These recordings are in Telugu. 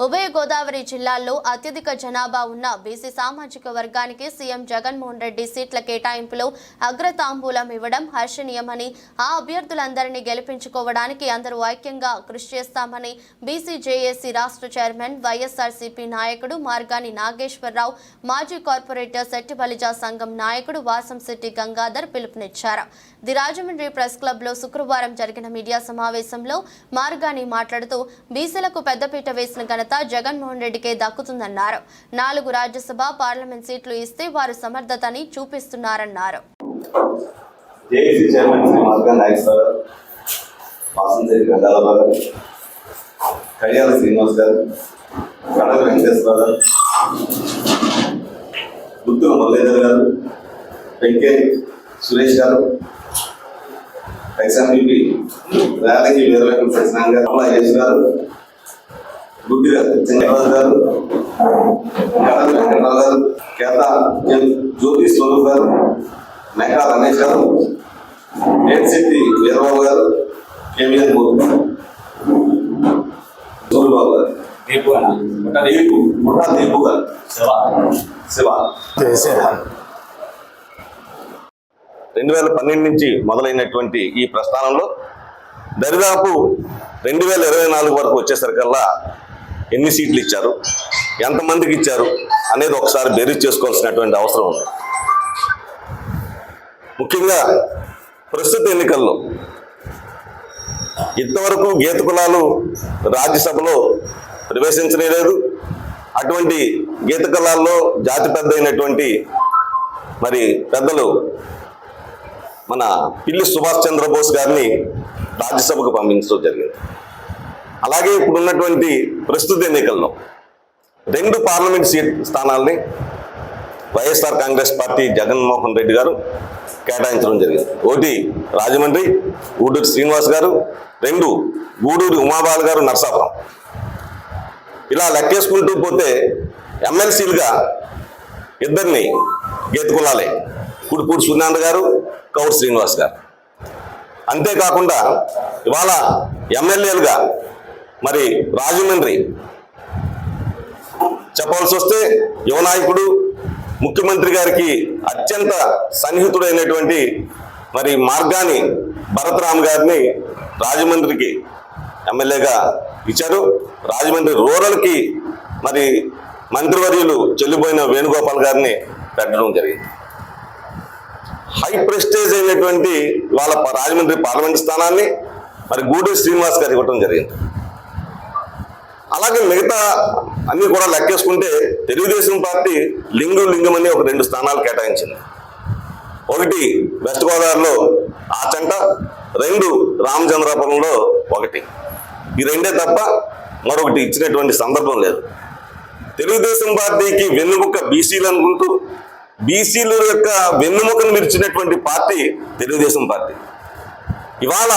ఉభయ గోదావరి జిల్లాల్లో అత్యధిక జనాభా ఉన్న బీసీ సామాజిక వర్గానికి సీఎం జగన్మోహన్ రెడ్డి సీట్ల కేటాయింపులో అగ్రతాంబూలం ఇవ్వడం హర్షణీయమని ఆ అభ్యర్థులందరినీ గెలిపించుకోవడానికి అందరూ ఐక్యంగా కృషి చేస్తామని బీసీ జేఏసీ రాష్ట్ర చైర్మన్ వైఎస్ఆర్సీపీ నాయకుడు మార్గాని నాగేశ్వరరావు మాజీ కార్పొరేటర్ సెట్టిబలిజా సంఘం నాయకుడు వాసంశెట్టి గంగాధర్ పిలుపునిచ్చారు. ది రాజమండ్రి ప్రెస్ క్లబ్లో శుక్రవారం జరిగిన మీడియా సమావేశంలో మార్గాని మాట్లాడుతూ బీసీలకు పెద్దపీట వేసిన ఘనత జగన్మోహన్ రెడ్డికే దక్కుతుందన్నారు. నాలుగు రాజ్యసభ పార్లమెంట్ సీట్లు ఇస్తే వారు సమర్థతని చూపిస్తున్నారన్నారు. జేఏసీ చైర్మన్ శ్రీ మార్గా గారు కళ్యాణ శ్రీనివాస్ గారు కడగ వెంకటేశ్వర గారు గారు వెంకే సురేష్ గారు వీరవేంకట సత్యనారాయణ గారు అమలా యేష్ గారు గుడ్డి చంద్రబాబు గారు గత వెంకటరావు గారు కేత జ్యోతి స్వరూప్ గారు మేకా రమేష్ గారు నేర్శెట్టి వీరబాబు గారు కేవీఎన్ మూర్తి సూర్యబాబు గారు దీపు అన్న దీపు ముఠా దీపు గారు శివ శివ రెండు వేల పన్నెండు నుంచి మొదలైనటువంటి ఈ ప్రస్థానంలో దరిదాపు రెండు వేల ఇరవై నాలుగు వరకు వచ్చేసరికల్లా ఎన్ని సీట్లు ఇచ్చారు? ఎంతమందికి ఇచ్చారు? అనేది ఒకసారి బెరీజ్ చేసుకోవాల్సినటువంటి అవసరం ఉంది. ముఖ్యంగా ప్రస్తుత ఎన్నికల్లో ఇంతవరకు గీత కులాలు రాజ్యసభలో ప్రవేశించలేదు. అటువంటి గీత కులాల్లో జాతి పెద్ద అయినటువంటి మరి పెద్దలు మన పిల్లి సుభాష్ చంద్రబోస్ గారిని రాజ్యసభకు పంపించడం జరిగింది. అలాగే ఇప్పుడు ఉన్నటువంటి ప్రస్తుత ఎన్నికల్లో రెండు పార్లమెంట్ సీట్ స్థానాల్ని వైఎస్ఆర్ కాంగ్రెస్ పార్టీ జగన్మోహన్ రెడ్డి గారు కేటాయించడం జరిగింది. ఒకటి రాజమండ్రి గూడూరు శ్రీనివాస్ గారు రెండు గూడూరు ఉమాబాల్ గారు నర్సాపురం. ఇలా లెక్కేసుకుంటూ పోతే ఎమ్మెల్సీలుగా ఇద్దరిని గీతకులాలే కుడిపూడి సూర్యనారాయణ గారు కౌర్ శ్రీనివాస్ గారు. అంతేకాకుండా ఇవాళ ఎమ్మెల్యేలుగా మరి రాజమండ్రి. చెప్పవలసి వస్తే యువనాయకుడు ముఖ్యమంత్రి గారికి అత్యంత సన్నిహితుడైనటువంటి మరి మార్గాని భరతరామ్ గారిని రాజమండ్రికి ఎమ్మెల్యేగా ఇచ్చారు. రాజమండ్రి రూరల్కి మరి మంత్రివర్యులు చెల్లిపోయిన వేణుగోపాల్ గారిని పెట్టడం జరిగింది. హై ప్రెస్టేజ్ అయినటువంటి వాళ్ళ రాజమండ్రి పార్లమెంట్ స్థానాన్ని మరి గూడూరు శ్రీనివాస్ గారు ఇవ్వడం జరిగింది. అలాగే మిగతా అన్ని కూడా లెక్కేసుకుంటే తెలుగుదేశం పార్టీ లింగు లింగం అని ఒక రెండు స్థానాలు కేటాయించింది. ఒకటి వెస్ట్ గోదావరిలో ఆచంట రెండు రామచంద్రాపురంలో ఒకటి. ఈ రెండే తప్ప మరొకటి ఇచ్చినటువంటి సందర్భం లేదు. తెలుగుదేశం పార్టీకి వెన్నుముక్క బీసీలు అనుకుంటూ బీసీల యొక్క వెన్నుముకను మిర్చినటువంటి పార్టీ తెలుగుదేశం పార్టీ. ఇవాళ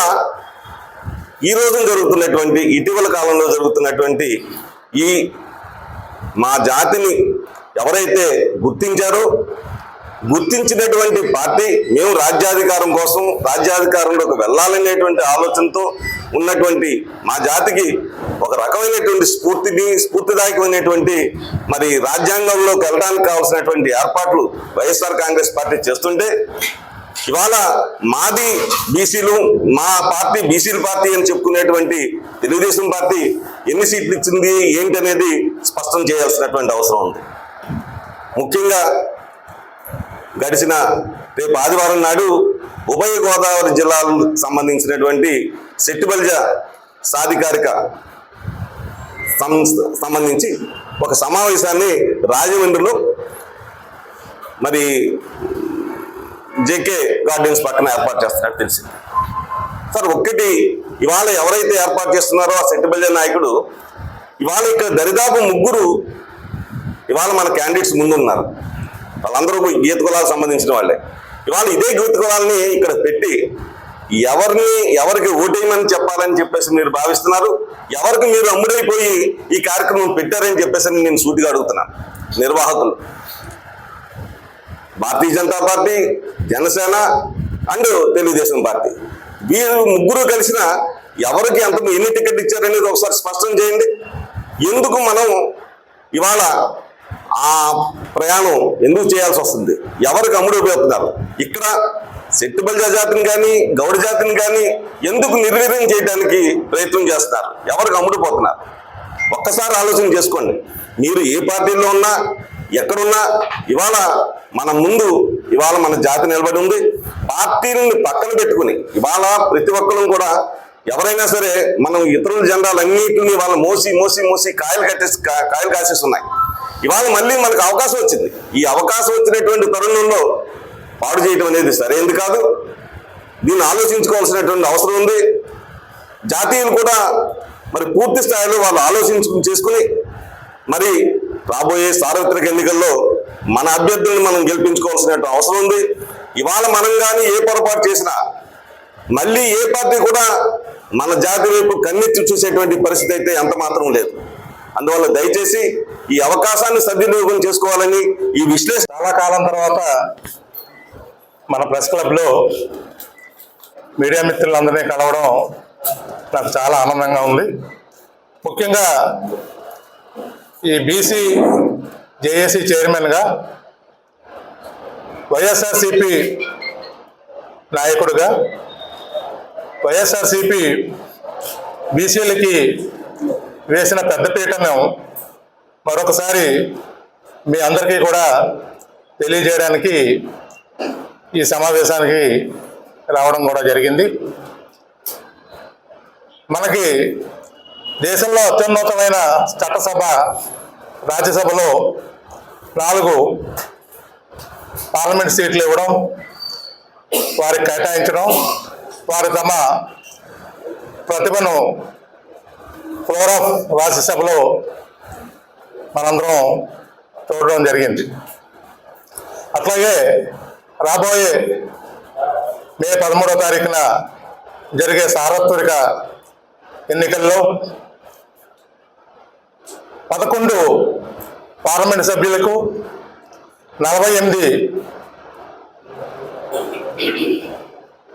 ఈ రోజు జరుగుతున్నటువంటి ఇటీవల కాలంలో జరుగుతున్నటువంటి ఈ మా జాతిని ఎవరైతే గుర్తించారో గుర్తించినటువంటి పార్టీ మేము రాజ్యాధికారం కోసం రాజ్యాధికారంలోకి వెళ్ళాలనేటువంటి ఆలోచనతో ఉన్నటువంటి మా జాతికి ఒక రకమైనటువంటి స్ఫూర్తిని స్ఫూర్తిదాయకమైనటువంటి మరి రాజ్యాంగంలోకి వెళ్ళడానికి కావాల్సినటువంటి ఏర్పాట్లు వైఎస్ఆర్ కాంగ్రెస్ పార్టీ చేస్తుంటే ఇవాళ మాది బీసీలు మా పార్టీ బీసీల పార్టీ అని చెప్పుకునేటువంటి తెలుగుదేశం పార్టీ ఎన్ని సీట్లు ఇచ్చింది ఏంటనేది అనేది స్పష్టం చేయాల్సినటువంటి అవసరం ఉంది. ముఖ్యంగా గడిచిన రేపు ఆదివారం నాడు ఉభయ గోదావరి జిల్లాలకు సంబంధించినటువంటి సెట్టిబల్జ సాధికారిక సంబంధించి ఒక సమావేశాన్ని రాజమండ్రిలో మరి జేకే గార్డెన్స్ పక్కన ఏర్పాటు చేస్తున్నట్టు తెలిసింది. సార్ ఒక్కటి ఇవాళ ఎవరైతే ఏర్పాటు చేస్తున్నారో ఆ సెట్టిబల్య నాయకుడు ఇవాళ ఇక్కడ దరిదాపు ముగ్గురు ఇవాళ మన క్యాండిడేట్స్ ముందున్నారు. వాళ్ళందరూ గీత కులాలకు సంబంధించిన వాళ్ళే. ఇవాళ ఇదే గీత కులాలని ఇక్కడ పెట్టి ఎవరిని ఎవరికి ఓటేయమని చెప్పాలని చెప్పేసి మీరు భావిస్తున్నారు ఎవరికి మీరు అమ్ముడైపోయి ఈ కార్యక్రమం పెట్టారని చెప్పేసి నేను సూటిగా అడుగుతున్నాను. నిర్వాహకులు. Bharatiya Janata party Janasena and Telugudesam party. వీళ్ళు ముగ్గురు కలిసిన ఎవరికి ఎంత ఎన్ని టికెట్ ఇచ్చారనేది ఒకసారి స్పష్టం చేయండి. ఎందుకు మనం ఇవాళ ఆ ప్రయాణం ఎందుకు చేయాల్సి వస్తుంది? ఎవరికి అమ్ముడుపోతున్నారు ఇక్కడ శెట్టిబల్జ జాతిని కానీ గౌడ జాతిని కానీ ఎందుకు నిర్వీర్యం చేయడానికి ప్రయత్నం చేస్తున్నారు? ఎవరికి అమ్ముడుపోతున్నారు ఒక్కసారి ఆలోచన చేసుకోండి. మీరు ఏ పార్టీలో ఉన్నా ఎక్కడున్నా ఇవాళ మన ముందు ఇవాళ మన జాతి నిలబడి ఉంది. పార్టీలను పక్కన పెట్టుకుని ఇవాళ ప్రతి ఒక్కరు కూడా ఎవరైనా సరే మనం ఇతరుల జెండాలు అన్నింటినీ వాళ్ళ మోసి మోసి మోసి కాయలు కట్టేసి కా- కాయలు కాసేసి ఉన్నాయి ఇవాళ మళ్ళీ మనకు అవకాశం వచ్చింది. ఈ అవకాశం వచ్చినటువంటి తరుణంలో పాడు చేయడం అనేది సరైనది కాదు. దీన్ని ఆలోచించుకోవాల్సినటువంటి అవసరం ఉంది. జాతీయులు కూడా మరి పూర్తి స్థాయిలో వాళ్ళు ఆలోచించు చేసుకుని మరి రాబోయే సార్వత్రిక ఎన్నికల్లో మన అభ్యర్థులను మనం గెలిపించుకోవాల్సిన అవసరం ఉంది. ఇవాళ మనం కానీ ఏ పొరపాటు చేసినా మళ్ళీ ఏ పార్టీ కూడా మన జాతి వైపు కన్నెత్తి చూసేటువంటి పరిస్థితి అయితే ఎంత మాత్రం లేదు. అందువల్ల దయచేసి ఈ అవకాశాన్ని సద్వినియోగం చేసుకోవాలని ఈ విశ్లేషణ చాలా కాలం తర్వాత మన ప్రెస్ క్లబ్లో మీడియా మిత్రులందరినీ కలవడం నాకు చాలా ఆనందంగా ఉంది. ముఖ్యంగా ఈ బీసీ జేఏసీ చైర్మన్గా వైఎస్ఆర్సిపి నాయకుడుగా వైఎస్ఆర్సిపి బీసీలకి వేసిన పెద్దపీటను మరొకసారి మీ అందరికీ కూడా తెలియజేయడానికి ఈ సమావేశానికి రావడం కూడా జరిగింది. మనకి దేశంలో అత్యున్నతమైన చట్టసభ రాజ్యసభలో నాలుగు పార్లమెంట్ సీట్లు ఇవ్వడం వారికి కేటాయించడం వారు తమ ప్రతిభను ఫ్లోర్ ఆఫ్ రాజ్యసభలో మనందరం చూడడం జరిగింది. అట్లాగే రాబోయే మే పదమూడో తారీఖున జరిగే సార్వత్రిక ఎన్నికల్లో పదకొండు పార్లమెంట్ సభ్యులకు నలభై ఎనిమిది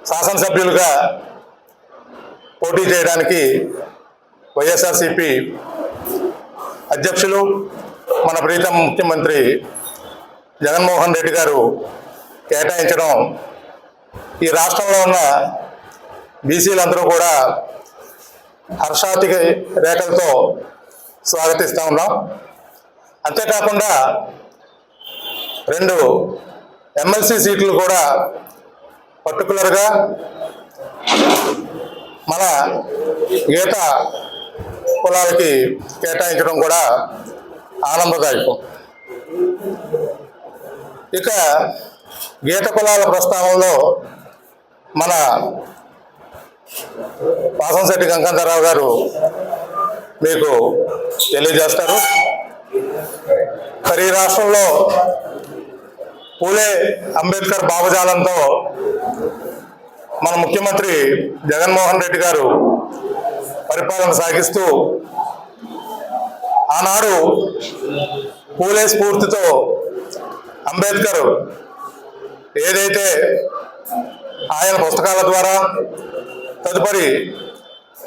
శాసనసభ్యులుగా పోటీ చేయడానికి వైఎస్ఆర్సిపి అధ్యక్షులు మన ప్రీతం ముఖ్యమంత్రి జగన్మోహన్ రెడ్డి గారు కేటాయించడం ఈ రాష్ట్రంలో ఉన్న బీసీలందరూ కూడా హర్షాతి రేఖలతో స్వాగతిస్తూ ఉన్నాం అంతేకాకుండా రెండు ఎమ్మెల్సీ సీట్లు కూడా పర్టికులర్గా మన గీత కులాలకి కేటాయించడం కూడా ఆనందదాయకం. ఇక గీత కులాల ప్రస్తావనలో మన వాసంశెట్టి గంగాధరరావు గారు మీకు తెలియజేస్తారు. మరి ఈ రాష్ట్రంలో పూలే అంబేద్కర్ భావజాలంతో మన ముఖ్యమంత్రి జగన్మోహన్ రెడ్డి గారు పరిపాలన సాగిస్తూ ఆనాడు పూలే స్ఫూర్తితో అంబేద్కర్ ఏదైతే ఆయన పుస్తకాల ద్వారా తదుపరి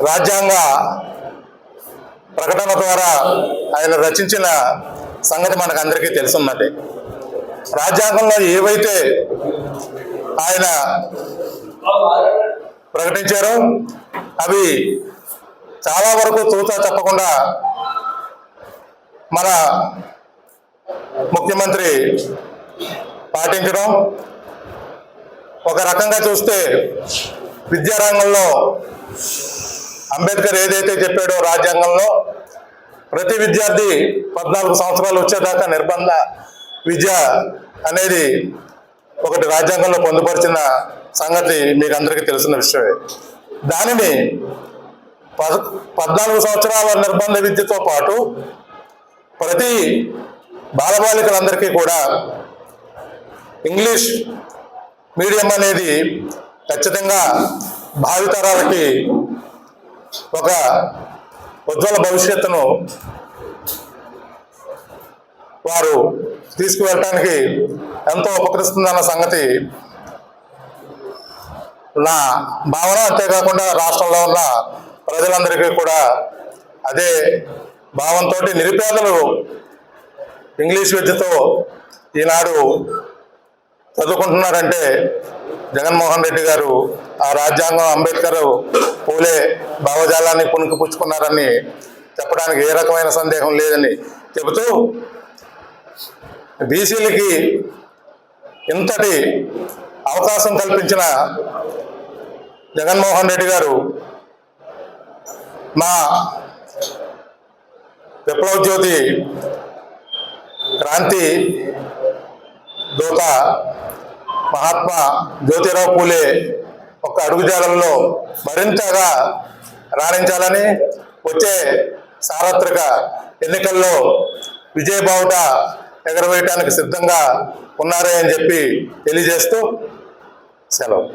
రాజ్యాంగ ప్రకటన ద్వారా ఆయన రచించిన సంగతి మనకు అందరికీ తెలుసున్నది. రాజ్యాంగంలో ఏవైతే ఆయన ప్రకటించారో అవి చాలా వరకు తూచా తప్పకుండా మన ముఖ్యమంత్రి పాటించడం ఒక రకంగా చూస్తే విద్యారంగంలో అంబేద్కర్ ఏదైతే చెప్పాడో రాజ్యాంగంలో ప్రతి విద్యార్థి పద్నాలుగు సంవత్సరాలు వచ్చేదాకా నిర్బంధ విద్య అనేది ఒకటి రాజ్యాంగంలో పొందుపరిచిన సంగతి మీకు అందరికీ తెలిసిన విషయమే. దానిని పద్ పద్నాలుగు సంవత్సరాల నిర్బంధ విద్యతో పాటు ప్రతి బాలబాలికలందరికీ కూడా ఇంగ్లీష్ మీడియం అనేది ఖచ్చితంగా భావితరాలకి ఒక ఉజ్వల భవిష్యత్తును వారు తీసుకువెళ్ళటానికి ఎంతో ఉపకరిస్తుందన్న సంగతి నా భావన. అంతేకాకుండా రాష్ట్రంలో ఉన్న ప్రజలందరికీ కూడా అదే భావంతో నిరుపేదలు ఇంగ్లీష్ విద్యతో ఈనాడు చదువుకుంటున్నారంటే జగన్మోహన్ రెడ్డి గారు ఆ రాజ్యాంగం అంబేద్కర్ పూలే భావజాలాన్ని పుణుకుపుచ్చుకున్నారని చెప్పడానికి ఏ రకమైన సందేహం లేదని చెబుతూ బీసీలకి ఇంతటి అవకాశం కల్పించిన జగన్మోహన్ రెడ్డి గారు మా విప్లవ జ్యోతి క్రాంతి దూత మహాత్మా జ్యోతిరావు పూలే ఒక అడుగుజాడల్లో మరింతగా రాణించాలని వచ్చే సార్వత్రిక ఎన్నికల్లో విజయబావుట ఎగరవేయటానికి సిద్ధంగా ఉన్నారే అని చెప్పి తెలియజేస్తూ సెలవు.